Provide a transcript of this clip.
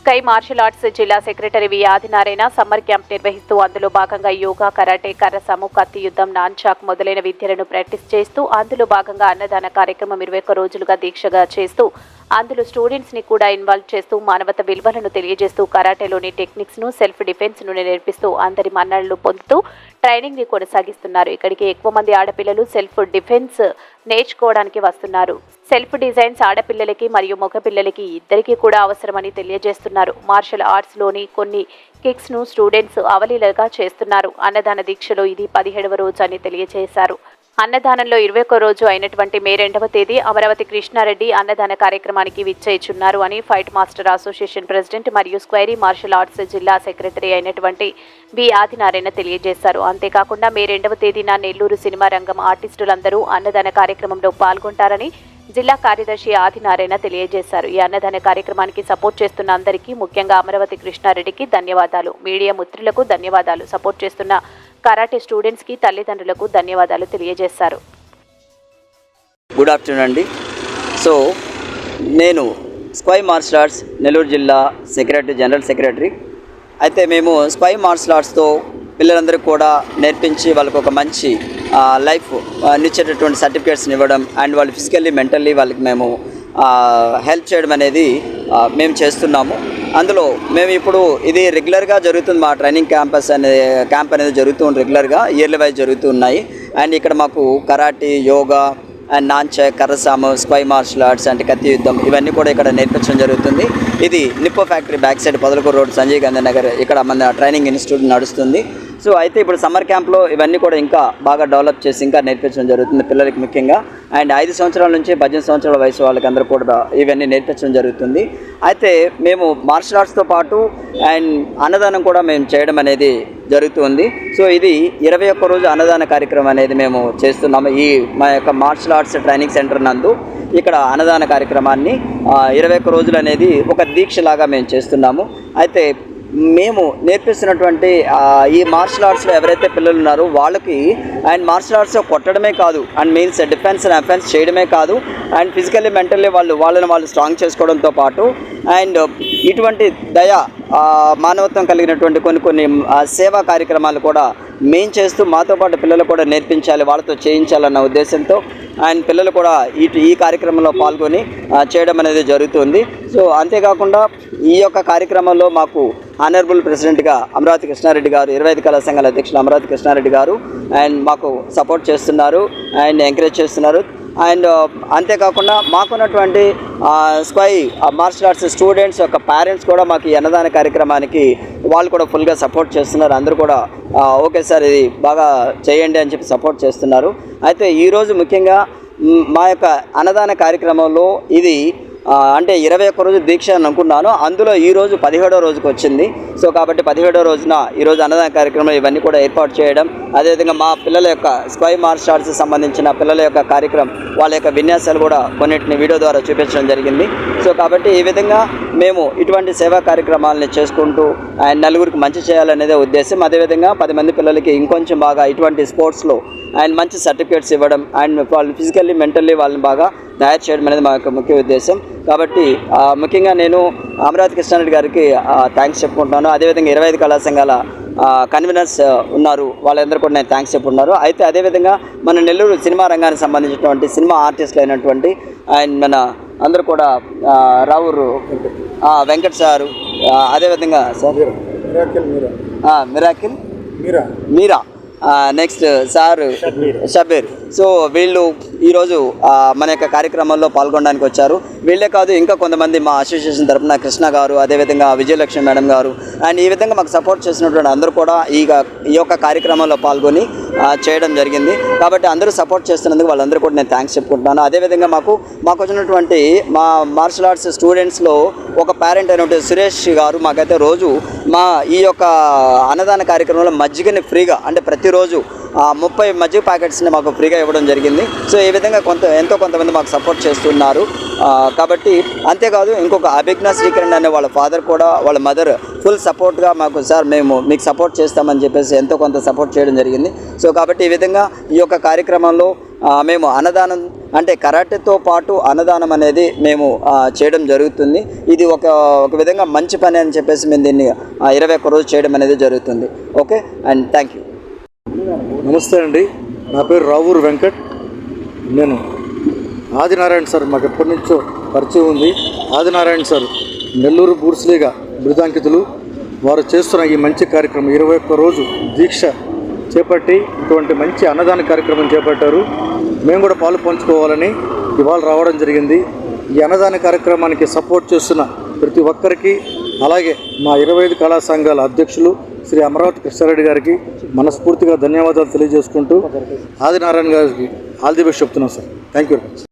Sky martial arts జిల్లా secretary V Adinarayana summer camp నిర్వహిస్తూ అందులో భాగంగా యోగా కరాటే కర్రసము కత్తి యుద్ధం నాన్చాక్ మొదలైన విద్యలను ప్రాక్టీస్ చేస్తూ అందులో భాగంగా అన్నదాన కార్యక్రమం ఇరవై ఒక్క రోజులుగా దీక్షగా చేస్తూ అందులో స్టూడెంట్స్ని కూడా ఇన్వాల్వ్ చేస్తూ మానవత విలువలను తెలియజేస్తూ కరాటేలోని టెక్నిక్స్ను సెల్ఫ్ డిఫెన్స్ను నేర్పిస్తూ అందరి మన్ననలు పొందుతూ ట్రైనింగ్ని కొనసాగిస్తున్నారు. ఇక్కడికి ఎక్కువ మంది ఆడపిల్లలు సెల్ఫ్ డిఫెన్స్ నేర్చుకోవడానికి వస్తున్నారు. సెల్ఫ్ డిజైన్స్ ఆడపిల్లలకి మరియు మగపిల్లలకి ఇద్దరికీ కూడా అవసరమని తెలియజేస్తున్నారు. మార్షల్ ఆర్ట్స్లోని కొన్ని కిక్స్ను స్టూడెంట్స్ అవలీలగా చేస్తున్నారు. అన్నదాన దీక్షలో ఇది పదిహేడవ రోజు అని తెలియజేశారు. అన్నదానంలో ఇరవై ఒక్క రోజు అయినటువంటి మే రెండవ తేదీ అమరావతి కృష్ణారెడ్డి అన్నదాన కార్యక్రమానికి విచ్చేయిచున్నారు అని ఫైట్ మాస్టర్ అసోసియేషన్ ప్రెసిడెంట్ మరియు స్క్వైరీ మార్షల్ ఆర్ట్స్ జిల్లా సెక్రటరీ అయినటువంటి బి ఆదినారాయణ తెలియజేశారు. అంతేకాకుండా మే రెండవ తేదీన నెల్లూరు సినిమా రంగం ఆర్టిస్టులందరూ అన్నదాన కార్యక్రమంలో పాల్గొంటారని జిల్లా కార్యదర్శి ఆదినారాయణ తెలియజేశారు. ఈ అన్నదాన కార్యక్రమానికి సపోర్ట్ చేస్తున్న అందరికీ ముఖ్యంగా అమరావతి కృష్ణారెడ్డికి ధన్యవాదాలు. మీడియా మిత్రులకు ధన్యవాదాలు. సపోర్ట్ చేస్తున్న కరాటే స్టూడెంట్స్కి తల్లిదండ్రులకు ధన్యవాదాలు తెలియజేశారు. గుడ్ ఆఫ్టర్నూన్ అండి. సో నేను స్పై మార్షల్ ఆర్ట్స్ నెల్లూరు జిల్లా సెక్రటరీ జనరల్ సెక్రటరీ అయితే మేము స్పై మార్షల్ ఆర్ట్స్తో పిల్లలందరికీ కూడా నేర్పించి వాళ్ళకు ఒక మంచి లైఫ్ నిచ్చేటటువంటి సర్టిఫికేట్స్ని ఇవ్వడం అండ్ వాళ్ళు ఫిజికల్లీ మెంటల్లీ వాళ్ళకి మేము హెల్ప్ చేయడం అనేది మేము చేస్తున్నాము. అందులో మేము ఇప్పుడు ఇది రెగ్యులర్గా జరుగుతుంది మా ట్రైనింగ్ క్యాంపస్ అనే క్యాంప్ అనేది జరుగుతూ ఉంది రెగ్యులర్గా ఇయర్లీ వైజ్ జరుగుతూ ఉన్నాయి. అండ్ ఇక్కడ మాకు కరాటీ యోగా అండ్ నాంచ కర్రసాము స్పై మార్షల్ ఆర్ట్స్ అంటే కత్తి యుద్ధం ఇవన్నీ కూడా ఇక్కడ నేర్పించడం జరుగుతుంది. ఇది Nippo factory back side Podalakuru road Sanjay Gandhi Nagar ఇక్కడ మన ట్రైనింగ్ ఇన్స్టిట్యూట్ నడుస్తుంది. సో అయితే ఇప్పుడు సమ్మర్ క్యాంప్లో ఇవన్నీ కూడా ఇంకా బాగా డెవలప్ చేసి ఇంకా నేర్పించడం జరుగుతుంది పిల్లలకి ముఖ్యంగా. అండ్ ఐదు సంవత్సరాల నుంచి పద్దెనిమిది సంవత్సరాల వయసు వాళ్ళకి అందరూ కూడా ఇవన్నీ నేర్పించడం జరుగుతుంది. అయితే మేము మార్షల్ ఆర్ట్స్తో పాటు అండ్ అన్నదానం కూడా మేము చేయడం అనేది జరుగుతుంది. సో ఇది ఇరవై ఒక్క రోజు అన్నదాన కార్యక్రమం అనేది మేము చేస్తున్నాము. ఈ మా యొక్క మార్షల్ ఆర్ట్స్ ట్రైనింగ్ సెంటర్ నందు ఇక్కడ అన్నదాన కార్యక్రమాన్ని ఇరవై ఒక్క రోజులు అనేది ఒక దీక్షలాగా మేము చేస్తున్నాము. అయితే మేము నేర్పిస్తున్నటువంటి ఈ మార్షల్ ఆర్ట్స్లో ఎవరైతే పిల్లలు ఉన్నారో వాళ్ళకి అండ్ మార్షల్ ఆర్ట్స్ కొట్టడమే కాదు and means defence and offence చేయడమే కాదు అండ్ ఫిజికల్లీ మెంటల్లీ వాళ్ళు వాళ్ళని వాళ్ళు స్ట్రాంగ్ చేసుకోవడంతో పాటు అండ్ ఇటువంటి దయ మానవత్వం కలిగినటువంటి కొన్ని కొన్ని సేవా కార్యక్రమాలు కూడా మేము చేస్తూ మాతో పాటు పిల్లలు కూడా నేర్పించాలి వాళ్ళతో చేయించాలన్న ఉద్దేశంతో అండ్ పిల్లలు కూడా ఈ ఈ కార్యక్రమంలో పాల్గొని చేయడం అనేది జరుగుతుంది. సో అంతేకాకుండా ఈ యొక్క కార్యక్రమంలో మాకు ఆనరబుల్ ప్రెసిడెంట్గా అమరావతి కృష్ణారెడ్డి గారు ఇరవై ఐదు కళా సంఘాల అధ్యక్షులు అమరావతి కృష్ణారెడ్డి గారు అండ్ మాకు సపోర్ట్ చేస్తున్నారు అండ్ ఎంకరేజ్ చేస్తున్నారు. అండ్ అంతేకాకుండా మాకున్నటువంటి స్క్వై మార్షల్ ఆర్ట్స్ స్టూడెంట్స్ యొక్క పేరెంట్స్ కూడా మాకు అన్నదాన కార్యక్రమానికి వాళ్ళు కూడా ఫుల్గా సపోర్ట్ చేస్తున్నారు. అందరూ కూడా ఓకే సార్ ఇది బాగా చేయండి అని చెప్పి సపోర్ట్ చేస్తున్నారు. అయితే ఈరోజు ముఖ్యంగా మా యొక్క అన్నదాన కార్యక్రమంలో ఇది అంటే ఇరవై ఒక్క రోజు దీక్ష అని అనుకున్నాను. అందులో ఈరోజు పదిహేడో రోజుకి వచ్చింది. సో కాబట్టి పదిహేడో రోజున ఈరోజు అన్నదాన కార్యక్రమం ఇవన్నీ కూడా ఏర్పాటు చేయడం అదేవిధంగా మా పిల్లల యొక్క స్క్వై మార్షల్ ఆర్ట్స్ సంబంధించిన పిల్లల యొక్క కార్యక్రమం వాళ్ళ యొక్క విన్యాసాలు కూడా కొన్నిటిని వీడియో ద్వారా చూపించడం జరిగింది. సో కాబట్టి ఈ విధంగా మేము ఇటువంటి సేవా కార్యక్రమాలని చేసుకుంటూ అండ్ నలుగురికి మంచి చేయాలనేదే ఉద్దేశం. అదేవిధంగా పది మంది పిల్లలకి ఇంకొంచెం బాగా ఇటువంటి స్పోర్ట్స్లో అండ్ మంచి సర్టిఫికేట్స్ ఇవ్వడం అండ్ వాళ్ళు ఫిజికల్లీ మెంటల్లీ వాళ్ళని బాగా తయారు చేయడం అనేది మా యొక్క ముఖ్య ఉద్దేశం. కాబట్టి ముఖ్యంగా నేను అమరావతి కృష్ణారెడ్డి గారికి థ్యాంక్స్ చెప్పుకుంటున్నాను. అదేవిధంగా ఇరవై ఐదు కళా సంఘాల కన్వీనర్స్ ఉన్నారు. వాళ్ళందరూ కూడా నేను థ్యాంక్స్ చెప్పుకున్నారు అయితే అదేవిధంగా మన నెల్లూరు సినిమా రంగానికి సంబంధించినటువంటి సినిమా ఆర్టిస్టులు అయినటువంటి అండ్ మన అందరూ కూడా రావురు వెంకట్ సారు అదేవిధంగా sir. Miracle Meera. Meera. Next sir Shabbir so వీళ్ళు ఈరోజు మన యొక్క కార్యక్రమంలో పాల్గొనడానికి వచ్చారు. వీళ్ళే కాదు ఇంకా కొంతమంది మా అసోసియేషన్ తరపున కృష్ణ గారు అదేవిధంగా విజయలక్ష్మి మేడం గారు అండ్ ఈ విధంగా మాకు సపోర్ట్ చేసినటువంటి అందరూ కూడా ఈ ఈ యొక్క కార్యక్రమంలో పాల్గొని చేయడం జరిగింది. కాబట్టి అందరూ సపోర్ట్ చేస్తున్నందుకు వాళ్ళందరూ కూడా నేను థ్యాంక్స్ చెప్పుకుంటున్నాను. అదేవిధంగా మాకు మాకు వచ్చినటువంటి మా మార్షల్ ఆర్ట్స్ స్టూడెంట్స్లో ఒక పేరెంట్ అయినటువంటి సురేష్ గారు మాకైతే రోజు మా ఈ యొక్క అన్నదాన కార్యక్రమంలో మజ్జిగని ఫ్రీగా అంటే ప్రతిరోజు ముప్పై మజ్జిగ ప్యాకెట్స్ని మాకు ఫ్రీగా ఇవ్వడం జరిగింది. సో ఈ విధంగా కొంత ఎంతో కొంతమంది మాకు సపోర్ట్ చేస్తున్నారు. కాబట్టి అంతేకాదు ఇంకొక అభిజ్ఞ శ్రీకరణ్ అనే వాళ్ళ ఫాదర్ కూడా వాళ్ళ మదర్ ఫుల్ సపోర్ట్గా మాకు సార్ మేము మీకు సపోర్ట్ చేస్తామని చెప్పేసి ఎంతో కొంత సపోర్ట్ చేయడం జరిగింది. సో కాబట్టి ఈ విధంగా ఈ యొక్క కార్యక్రమంలో మేము అన్నదానం అంటే కరాటేతో పాటు అన్నదానం అనేది మేము చేయడం జరుగుతుంది. ఇది ఒక ఒక విధంగా మంచి పని అని చెప్పేసి మేము దీన్ని ఇరవై ఒక్క రోజు చేయడం అనేది జరుగుతుంది. ఓకే? And thank you. నమస్తే అండి. నా పేరు రావూరు వెంకట్. నేను ఆదినారాయణ సార్ మాకు ఎప్పటి నుంచో పరిచయం ఉంది. ఆదినారాయణ సార్ నెల్లూరు బూర్స్లీగా బిరుదాంకితులు. వారు చేస్తున్న ఈ మంచి కార్యక్రమం ఇరవై ఒక్క రోజు దీక్ష చేపట్టి ఇటువంటి మంచి అన్నదాన కార్యక్రమం చేపట్టారు. మేము కూడా పాలు పంచుకోవాలని ఇవాళ రావడం జరిగింది. ఈ అన్నదాన కార్యక్రమానికి సపోర్ట్ చేస్తున్న ప్రతి ఒక్కరికి అలాగే మా ఇరవై ఐదు కళా సంఘాల అధ్యక్షులు శ్రీ అమరావతి కృష్ణారెడ్డి గారికి మనస్ఫూర్తిగా ధన్యవాదాలు తెలియజేసుకుంటూ ఆదినారాయణ గారికి ఆల్ ది బెస్ట్ చెప్తున్నాం sir. Thank you very much